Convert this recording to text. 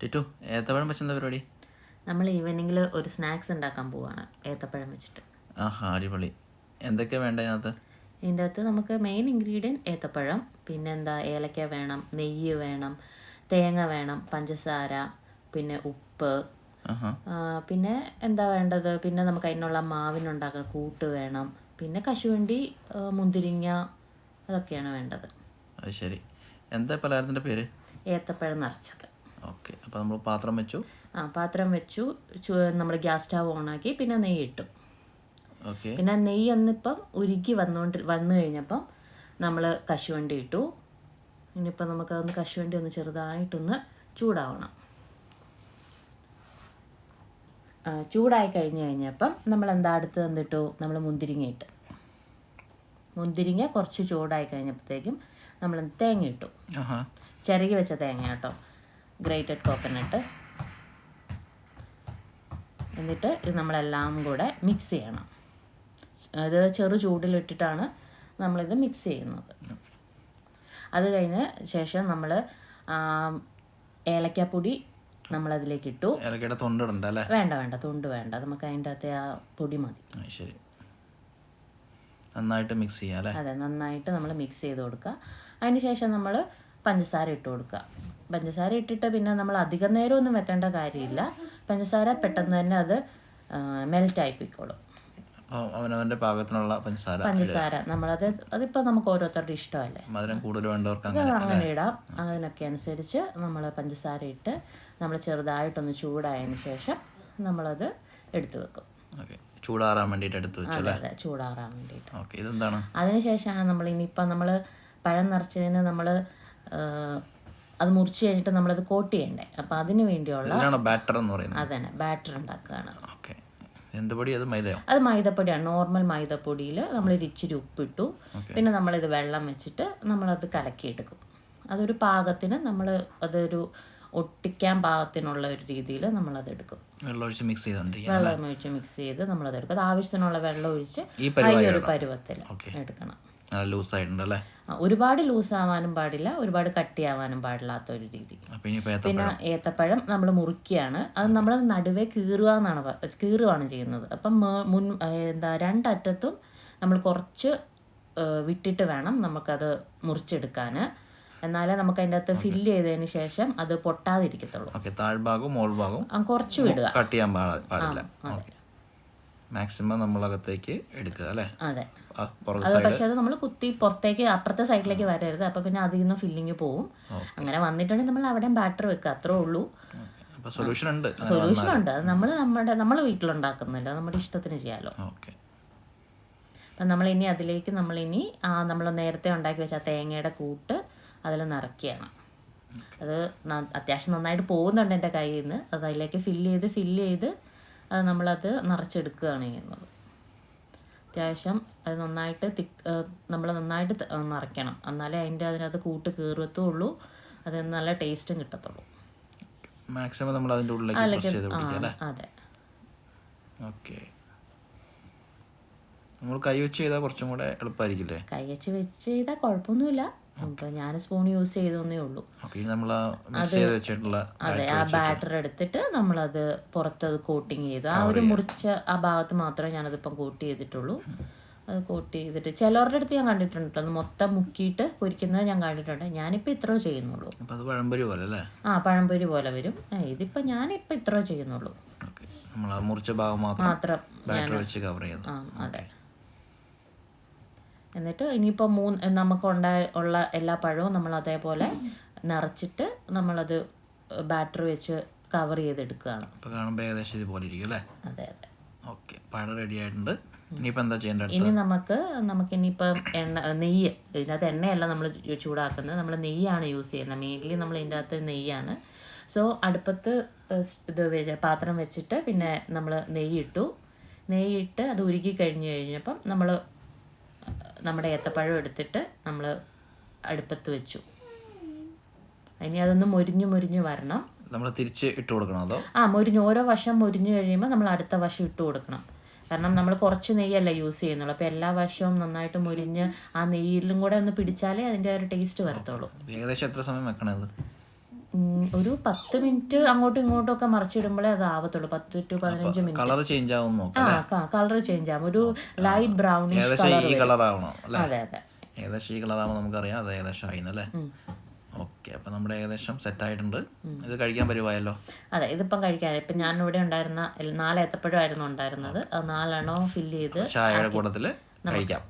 ടിറ്റു ഏത്തപ്പഴം വെച്ച എന്താ പരിപാടി? നമ്മൾ ഈവനിങ്ങിൽ ഒരു സ്നാക്സ് ഉണ്ടാക്കാൻ പോവാണ് ഏത്തപ്പഴം വെച്ചിട്ട്. ആഹാ അടിപൊളി. എന്തൊക്കെയാ വേണ്ട അതിനകത്ത്? ഇതിന്റെ അകത്ത് നമുക്ക് മെയിൻ ഇൻഗ്രീഡിയന്റ് ഏത്തപ്പഴം പിന്നെ എന്താ ഏലക്ക വേണം നെയ്യ് വേണം തേങ്ങ വേണം പഞ്ചസാര പിന്നെ ഉപ്പ് പിന്നെ എന്താ വേണ്ടത്? പിന്നെ നമുക്ക് അതിനുള്ള മാവിനുണ്ടാക്കുന്ന കൂട്ട് വേണം പിന്നെ കശുവണ്ടി മുന്തിരിങ്ങ അതൊക്കെയാണ് വേണ്ടത്. അത് ശരി. എന്താ പലഹാരത്തിന്റെ പേര്? ഏത്തപ്പഴം നിറച്ചത്. അപ്പോൾ നമ്മൾ പാത്രം വെച്ചു. ആ പാത്രം വെച്ചു. നമ്മൾ ഗ്യാസ് സ്റ്റവ് ഓണാക്കി പിന്നെ നെയ്യ് ഇട്ടു. ഓക്കെ. പിന്നെ നെയ്യ് അന്നിപ്പം ഉരുക്കി വന്നുകൊണ്ട് വന്നു കഴിഞ്ഞപ്പം നമ്മൾ കശുവണ്ടി ഇട്ടു. ഇനിയിപ്പം നമുക്കതൊന്ന് കശുവണ്ടി ഒന്ന് ചെറുതായിട്ടൊന്ന് ചൂടാവണം. ചൂടായി കഴിഞ്ഞ് കഴിഞ്ഞപ്പം നമ്മൾ എന്താ അടുത്ത് തന്നിട്ടു? നമ്മൾ മുന്തിരിങ്ങ ഇട്ട്. മുന്തിരിങ്ങ കുറച്ച് ചൂടായി കഴിഞ്ഞപ്പോഴത്തേക്കും നമ്മൾ തേങ്ങ ഇട്ടു. ചിരകി വെച്ച തേങ്ങ കേട്ടോ. ഗ്രേറ്റഡ് കോക്കനട്ട് എന്നിട്ട് ഇത് നമ്മളെല്ലാം കൂടെ മിക്സ് ചെയ്യണം. അത് ചെറു ചൂടിലിട്ടിട്ടാണ് നമ്മളിത് മിക്സ് ചെയ്യുന്നത്. അത് കഴിഞ്ഞ ശേഷം നമ്മൾ ഏലക്കാപ്പൊടി നമ്മളതിലേക്ക് ഇട്ടു ഏലക്കയുടെ തൊണ്ട് ഇടണ്ടല്ലേ വേണ്ട വേണ്ട തൊണ്ട് വേണ്ട. നമുക്ക് അതിന്റെ അകത്തെ ആ പൊടി മതി. ശരി. നന്നായിട്ട് മിക്സ് ചെയ്യാം അല്ലേ? അതെ നന്നായിട്ട് നമ്മൾ മിക്സ് ചെയ്ത് കൊടുക്കുക. അതിന് ശേഷം നമ്മൾ പഞ്ചസാര ഇട്ട് കൊടുക്കുക. പഞ്ചസാര ഇട്ടിട്ട് പിന്നെ നമ്മൾ അധികം നേരമൊന്നും വെക്കേണ്ട കാര്യമില്ല. പഞ്ചസാര പെട്ടെന്ന് തന്നെ അത് മെൽറ്റ് പോയിക്കോളും അവനവന്റെ പാകത്തിനുള്ള പഞ്ചസാര പഞ്ചസാര. നമ്മളത് അതിപ്പോ നമുക്ക് ഓരോരുത്തരുടെ ഇഷ്ടമല്ലേ? മധുരം കൂടുതൽ വേണ്ടവർക്ക് അങ്ങനെ ഇടാം അതിനൊക്കെ അനുസരിച്ച് നമ്മൾ പഞ്ചസാര ഇട്ട് നമ്മൾ ചെറുതായിട്ടൊന്ന് ചൂടായതിന് ശേഷം നമ്മളത് എടുത്തു വെക്കും. ചൂടാറാൻ വേണ്ടിയിട്ട് എടുത്തു വെച്ചു അതെ ചൂടാറാൻ വേണ്ടിയിട്ട്. ഇതെന്താണ്? അതിനുശേഷമാണ് നമ്മൾ ഇനിയിപ്പം നമ്മൾ പഴം നിറച്ചതിന് നമ്മൾ അത് മുറിച്ച് കഴിഞ്ഞിട്ട് നമ്മളത് കോട്ട് ചെയ്യണ്ടേ? അപ്പം അതിന് വേണ്ടിയുള്ള ബാറ്റർ എന്ന് പറയുന്നത്? അതന്നെ ബാറ്റർ ഉണ്ടാക്കുകയാണ്. ഓക്കെ. അത് മൈദയോ? അത് മൈദപ്പൊടിയാണ്. നോർമൽ മൈദപ്പൊടിയിൽ നമ്മൾ ഇച്ചിരി ഉപ്പിട്ടു. പിന്നെ നമ്മളിത് വെള്ളം വെച്ചിട്ട് നമ്മളത് കലക്കിയെടുക്കും. അതൊരു പാകത്തിന് നമ്മൾ അതൊരു ഒട്ടിക്കാൻ പാകത്തിനുള്ള ഒരു രീതിയിൽ നമ്മളത് എടുക്കും. വെള്ളമൊഴിച്ച് മിക്സ് വെള്ളം ഒഴിച്ച് മിക്സ് ചെയ്ത് നമ്മളത് എടുക്കും. അത് ആവശ്യത്തിനുള്ള വെള്ളം ഒഴിച്ച് ഈ ഒരു പരുവത്തിൽ എടുക്കണം. ലൂസായിട്ടുണ്ട് അല്ലേ ഒരുപാട് ലൂസ് ആവാനും പാടില്ല ഒരുപാട് കട്ടിയാവാനും പാടില്ലാത്ത ഒരു രീതി പിന്നെ ഏത്തപ്പഴം നമ്മൾ മുറിക്കുകയാണ് അത് നമ്മൾ നടുവേ കീറുക എന്നാണ് കീറുകയാണ് ചെയ്യുന്നത്. അപ്പം മുൻ എന്താ രണ്ടറ്റത്തും നമ്മൾ കുറച്ച് വിട്ടിട്ട് വേണം നമുക്കത് മുറിച്ചെടുക്കാൻ എന്നാലേ നമുക്ക് അതിന്റെ അകത്ത് ഫില്ല് ചെയ്തതിന് ശേഷം അത് പൊട്ടാതിരിക്കത്തുള്ളൂ. താഴ്ഭാഗവും കുറച്ച് വിടുക. കട്ട് ചെയ്യാൻ പാടാ പാടില്ല മാക്സിമം നമ്മളകത്തേക്ക് എടുക്കുക അല്ലേ? അതെ. അത് പക്ഷെ അത് നമ്മൾ കുത്തി പുറത്തേക്ക് അപ്പുറത്തെ സൈഡിലേക്ക് വരരുത്. അപ്പൊ പിന്നെ അതിൽ നിന്ന് ഫില്ലിങ് പോവും. അങ്ങനെ വന്നിട്ടുണ്ടെങ്കിൽ നമ്മൾ അവിടെ ബാറ്റർ വെക്കുക അത്രേ ഉള്ളൂ. സൊല്യൂഷൻ ഉണ്ട്. സൊല്യൂഷൻ ഉണ്ട്. അത് നമ്മൾ നമ്മുടെ നമ്മൾ വീട്ടിലുണ്ടാക്കുന്നില്ല. നമ്മുടെ ഇഷ്ടത്തിന് ചെയ്യാലോ. അപ്പം നമ്മൾ ഇനി അതിലേക്ക് നമ്മൾ ആ നമ്മൾ നേരത്തെ ഉണ്ടാക്കി വെച്ച തേങ്ങയുടെ കൂട്ട് അതിൽ നിറയ്ക്കുകയാണ്. അത് അത്യാവശ്യം നന്നായിട്ട് പോകുന്നുണ്ട് എന്റെ കയ്യിൽ നിന്ന് അത് അതിലേക്ക് ഫില്ല് ചെയ്ത് ഫില്ല് ചെയ്ത് അത് നമ്മളത് നിറച്ചെടുക്കുകയാണ് ചെയ്യുന്നത് അത്യാവശ്യം അത് നന്നായിട്ട് തിക്ക് നമ്മൾ നന്നായിട്ട് നിറയ്ക്കണം. എന്നാലേ അതിന്റെ അതിനകത്ത് കൂട്ട് കീറത്തുള്ളൂ അത് നല്ല ടേസ്റ്റും കിട്ടത്തുള്ളൂ. മാക്സിമം നമ്മൾ അതിന്റെ ഉള്ളിലേക്ക് അതെ. ഓക്കെ. നമ്മൾ കൈ വെച്ച് ചെയ്താൽ കുറച്ചും കൂടെ എളുപ്പമായിരിക്കില്ലേ? കൈ വെച്ച് വെച്ച് ചെയ്താൽ കുഴപ്പമൊന്നുമില്ല. ഇപ്പം ഞാൻ സ്പൂൺ യൂസ് ചെയ്തേ ഉള്ളൂ. അതെ ആ ബാറ്റർ എടുത്തിട്ട് നമ്മളത് പുറത്തത് കോട്ടിങ് ചെയ്തു ആ ഒരു മുറിച്ച ആ ഭാഗത്ത് മാത്രമേ ഞാനതിപ്പം കോട്ട് ചെയ്തിട്ടുള്ളൂ. അത് കോട്ട് ചെയ്തിട്ട് ചിലവരുടെ അടുത്ത് ഞാൻ കണ്ടിട്ടുണ്ട് കേട്ടോ. അത് മൊത്തം മുക്കിയിട്ട് പൊരിക്കുന്നത് ഞാൻ കണ്ടിട്ടുണ്ട്. ഞാനിപ്പോൾ ഇത്ര ചെയ്യുന്നുള്ളൂ. അപ്പോൾ ആ പഴംപൊരി പോലെ വരും. ഇതിപ്പോ ഇതിപ്പോൾ ഞാനിപ്പോൾ ഇത്രയോ ചെയ്യുന്നുള്ളൂ മാത്രം അതെ. എന്നിട്ട് ഇനിയിപ്പോൾ മൂന്ന് നമുക്കുണ്ടായ ഉള്ള എല്ലാ പഴവും നമ്മൾ അതേപോലെ നിറച്ചിട്ട് നമ്മളത് ബാറ്റർ വെച്ച് കവർ ചെയ്തെടുക്കുകയാണ്. അപ്പോൾ കാണുമ്പോൾ ഏകദേശം ഇതുപോലെ ഇരിക്കും അല്ലേ? അതെ അതെ. ഓക്കെ പഴം റെഡി ആയിട്ടുണ്ട്. ഇനിയിപ്പോൾ എന്താ ചെയ്യേണ്ടത് ഇനി നമുക്ക് നമുക്ക് ഇനിയിപ്പം എണ്ണ നെയ്യ് ഇതിനകത്ത് എണ്ണയല്ല നമ്മൾ ചൂടാക്കുന്നത്. നമ്മൾ നെയ്യാണ് യൂസ് ചെയ്യുന്നത്. മെയിൻലി നമ്മൾ ഇതിന്റെ അകത്ത് നെയ്യാണ്. സോ അടുപ്പത്ത് ഇത് പാത്രം വെച്ചിട്ട് പിന്നെ നമ്മൾ നെയ്യിട്ടു നെയ്യിട്ട് അത് ഉരുക്കി കഴിഞ്ഞ് കഴിഞ്ഞപ്പം നമ്മൾ നമ്മുടെ ഏത്തപ്പഴം എടുത്തിട്ട് നമ്മൾ അടുപ്പത്ത് വെച്ചു. ഇനി അതൊന്ന് മുരിഞ്ഞു മുരിഞ്ഞു വരണം. നമ്മൾ തിരിച്ച് ഇട്ട് കൊടുക്കണം അതോ? ആ മുരിഞ്ഞ് ഓരോ വശം മുരിഞ്ഞു കഴിയുമ്പോൾ നമ്മൾ അടുത്ത വശം ഇട്ട് കൊടുക്കണം. കാരണം നമ്മൾ കുറച്ച് നെയ്യല്ല യൂസ് ചെയ്യുന്നുള്ളൂ. അപ്പോൾ എല്ലാ വശവും നന്നായിട്ട് മുരിഞ്ഞ് ആ നെയ്യിലും കൂടെ ഒന്ന് പിടിച്ചാലേ അതിന്റെ ഒരു ടേസ്റ്റ് വരത്തുള്ളൂ. ഏകദേശം എത്ര സമയം വെക്കണത്? ഒരു പത്ത് മിനിറ്റ് അങ്ങോട്ടും ഇങ്ങോട്ടും ഒക്കെ മറിച്ചിടുമ്പോഴേ അത് ആവത്തുള്ളൂ. പത്ത് ടു പതിനഞ്ച് മിനിറ്റ്. കളർ ചേഞ്ച് ആവും ആ കളർ ചേഞ്ച് ആവും ഒരു ലൈറ്റ് ബ്രൗണിഷ് ഏകദേശം കളർ അതെ അതെ. ഏകദേശം ഈ കളർ ആവുമ്പോൾ നമുക്കറിയാം അത് ഏകദേശം ആയിന്നല്ലേ ഓക്കെ അപ്പം നമ്മുടെ ഏകദേശം സെറ്റ് ആയിട്ടുണ്ട്. ഇത് കഴിക്കാൻ പരുവായല്ലോ അതെ ഇതിപ്പം കഴിക്കാൻ ഇപ്പം ഞാൻ ഇവിടെ ഉണ്ടായിരുന്ന നാല് ഏത്തപ്പഴമായിരുന്നു ഉണ്ടായിരുന്നത്. നാലെണ്ണവും ഫില്ല് ചെയ്ത് ചായയുടെ കൂട്ടത്തിൽ കഴിക്കാം.